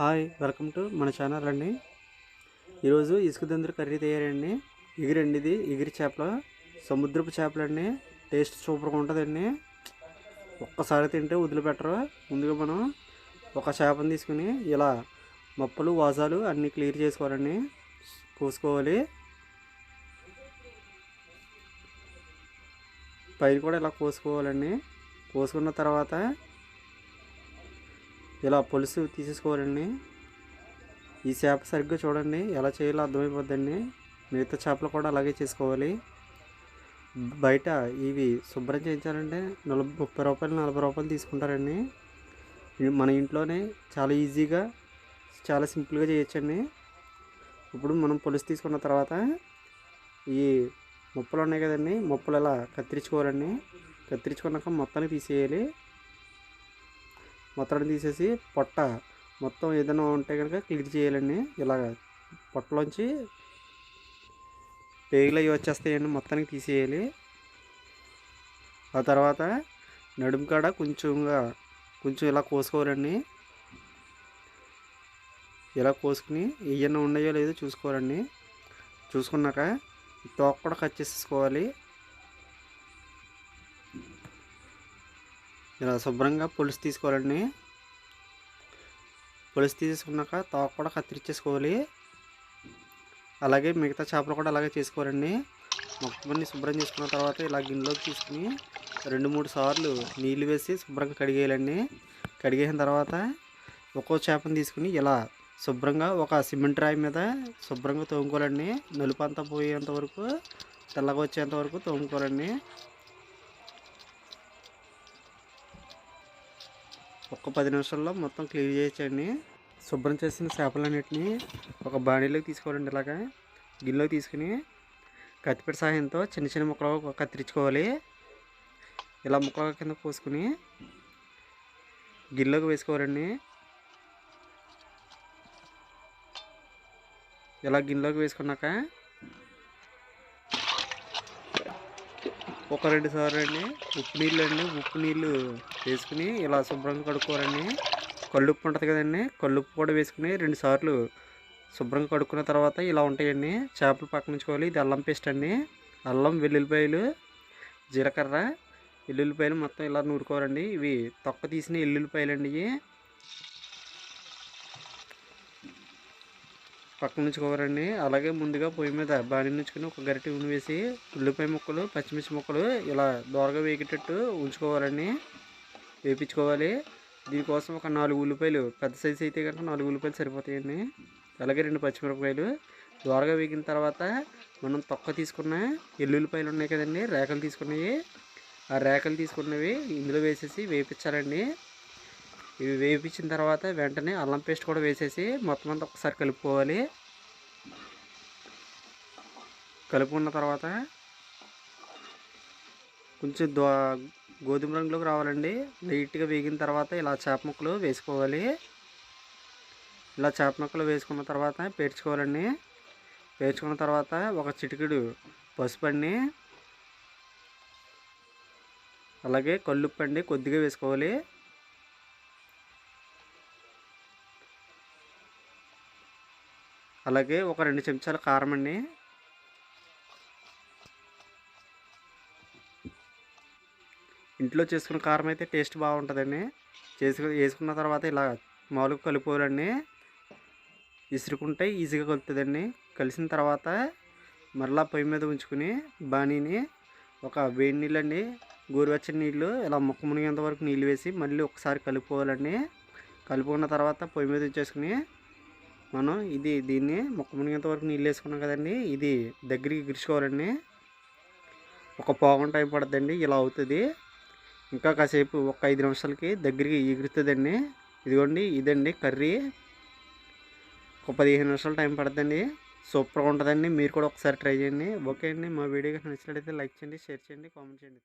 Hi welcome to మన channel అండి. ఈరోజు ఇసుక దందులు కర్రీ తయారండి. ఎగిరండి ఇది ఎగిరి చేపలు సముద్రపు చేపలండి. టేస్ట్ సూపర్గా ఉంటుందండి. ఒక్కసారి తింటే వదిలిపెట్టరు. ముందుగా మనం ఒక చేపను తీసుకుని ఇలా మొప్పలు వాసాలు అన్నీ క్లియర్ చేసుకోవాలండి. కోసుకోవాలి. పైన కూడా ఇలా కోసుకోవాలండి. కోసుకున్న తర్వాత ఇలా పులుసు తీసేసుకోవాలండి. ఈ చేప సరిగ్గా చూడండి ఎలా చేయాలో అర్థమైపోద్దండి. మిగతా చేపలు కూడా అలాగే చేసుకోవాలి. బయట ఇవి శుభ్రం చేయించాలంటే నలభై ముప్పై రూపాయలు నలభై రూపాయలు తీసుకుంటారండి. మన ఇంట్లోనే చాలా ఈజీగా చాలా సింపుల్గా చేయొచ్చండి. ఇప్పుడు మనం పులుసు తీసుకున్న తర్వాత ఈ ముప్పలు ఉన్నాయి కదండి ముప్పలు ఇలా కత్తిరించుకోవాలండి. కత్తిరించుకున్నాక మొత్తాన్ని తీసేయాలి. మొత్తం తీసేసి పొట్ట మొత్తం ఏదైనా ఉంటే కనుక క్లియర్ చేయాలండి. ఇలాగ పొట్టలోంచి పేగులు అవి వచ్చేస్తాయండి. మొత్తానికి తీసేయాలి. ఆ తర్వాత నడుము కాడ కొంచెంగా కొంచెం ఇలా కోసుకోవాలండి. ఇలా కోసుకుని ఏమన్నా ఉన్నాయో లేదో చూసుకోవాలండి. చూసుకున్నాక తోక కూడా కట్ చేసేసుకోవాలి. ఇలా శుభ్రంగా పులుసు తీసుకోవాలండి. పులుసు తీసుకున్నాక తోక కూడా కత్తిరించేసుకోవాలి అలాగే మిగతా చేపలు కూడా అలాగే చేసుకోవాలండి. మొక్కని శుభ్రం చేసుకున్న తర్వాత ఇలా గిన్నెలోకి తీసుకుని రెండు మూడు సార్లు నీళ్ళు వేసి శుభ్రంగా కడిగేయాలండి. కడిగేసిన తర్వాత ఒక్కో చేపను తీసుకుని ఇలా శుభ్రంగా ఒక సిమెంట్ రాయి మీద శుభ్రంగా తోముకోవాలండి. నలుపు అంతా పోయేంత వరకు తెల్లగా వచ్చేంత వరకు తోముకోవాలండి. ఒక్క పది నిమిషాల్లో మొత్తం క్లీన్ చేయొచ్చండి శుభ్రం చేసిన చేపలన్నిటిని ఒక బాణీలోకి తీసుకోవాలండి ఇలాగా. గిన్నెలోకి తీసుకుని కత్తిపెట్టి సహాయంతో చిన్న చిన్న ముక్కలు కత్తిరించుకోవాలి. ఇలా ముక్కల కింద పోసుకుని గిన్నెలోకి వేసుకోవాలండి. ఇలా గిన్నెలోకి వేసుకున్నాక ఒక రెండు సార్లు అండి ఉప్పు నీళ్ళు అండి ఉప్పు నీళ్ళు వేసుకుని ఇలా శుభ్రంగా కడుక్కోవాలండి. కళ్ళుప్పు ఉంటుంది కదండి. కళ్ళుప్పు కూడా వేసుకుని రెండు సార్లు శుభ్రంగా కడుక్కున్న తర్వాత ఇలా ఉంటాయండి. చేపలు పక్కన ఉంచుకోవాలి. ఇది అల్లం పేస్ట్ అండి. అల్లం వెల్లుల్లిపాయలు జీలకర్ర వెల్లుల్లిపాయలు మొత్తం ఇలా నూరుకోవాలండి. ఇవి తొక్క తీసిన ఎల్లుల్లిపాయలు అండి పక్కన ఉంచుకోవాలండి అలాగే ముందుగా పొయ్యి మీద బాణీ నుంచుకొని ఒక గరిటె ఉని వేసి ఉల్లిపాయ ముక్కలు పచ్చిమిర్చి ముక్కలు ఇలా దోరగా వేగేటట్టు ఉంచుకోవాలండి. వేపించుకోవాలి. దీనికోసం ఒక నాలుగు ఉల్లిపాయలు పెద్ద సైజు అయితే కనుక నాలుగు ఉల్లిపాయలు సరిపోతాయండి. అలాగే రెండు పచ్చిమిరపకాయలు. దోరగా వేగిన తర్వాత మనం తొక్క తీసుకున్న ఎల్లుల్లిపాయలు ఉన్నాయి కదండి రేఖలు తీసుకున్నవి. ఆ రేఖలు తీసుకున్నవి ఇందులో వేసేసి వేపించాలండి. ఇవి వేపించిన తర్వాత వెంటనే అల్లం పేస్ట్ కూడా వేసేసి మొత్తం అంతా ఒకసారి కలుపుకోవాలి. కలుపుకున్న తర్వాత కొంచెం దో గోధుమ రంగులోకి రావాలండి. లైట్గా వేగిన తర్వాత ఇలా చేప ముక్కలు వేసుకోవాలి. ఇలా చేప ముక్కలు వేసుకున్న తర్వాత పేర్చుకోవాలండి. పేర్చుకున్న తర్వాత ఒక చిటికెడు పసుపు అండి. అలాగే కళ్ళుప్పండి కొద్దిగా వేసుకోవాలి. అలాగే ఒక రెండు చెంచాల కారం అండి. ఇంట్లో చేసుకున్న కారం అయితే టేస్ట్ బాగుంటుందండి. చేసుకు వేసుకున్న తర్వాత ఇలా మామూలుగా కలుపుకోవాలండి. ఇసురుకుంటే ఈజీగా కలుపుతుందండి. కలిసిన తర్వాత మరలా పొయ్యి మీద ఉంచుకుని బాణీని ఒక వేడి నీళ్ళండి గోరువెచ్చని నీళ్ళు ఇలా మొక్క మునిగేంత వరకు నీళ్ళు వేసి మళ్ళీ ఒకసారి కలుపుకోవాలండి. కలుపుకున్న తర్వాత పొయ్యి మీద ఉంచేసుకుని మనం ఇది దీన్ని మొక్క మునిగేంత వరకు నీళ్ళు వేసుకున్నాం కదండి. ఇది దగ్గరికి గిరుచుకోవాలండి ఒక పావుగంట టైం పడుతుందండి. ఇలా అవుతుంది. ఇంకా కాసేపు ఒక ఐదు నిమిషాలకి దగ్గరికి ఎగురుతుందండి. ఇదిగోండి ఇదండి కర్రీ. ఒక పదిహేను నిమిషాలు టైం పడుతుందండి. సూపర్గా ఉంటుందండి. మీరు కూడా ఒకసారి ట్రై చేయండి. ఓకే అండి. మా వీడియో నచ్చినట్లయితే లైక్ చేయండి షేర్ చేయండి కామెంట్ చేయండి.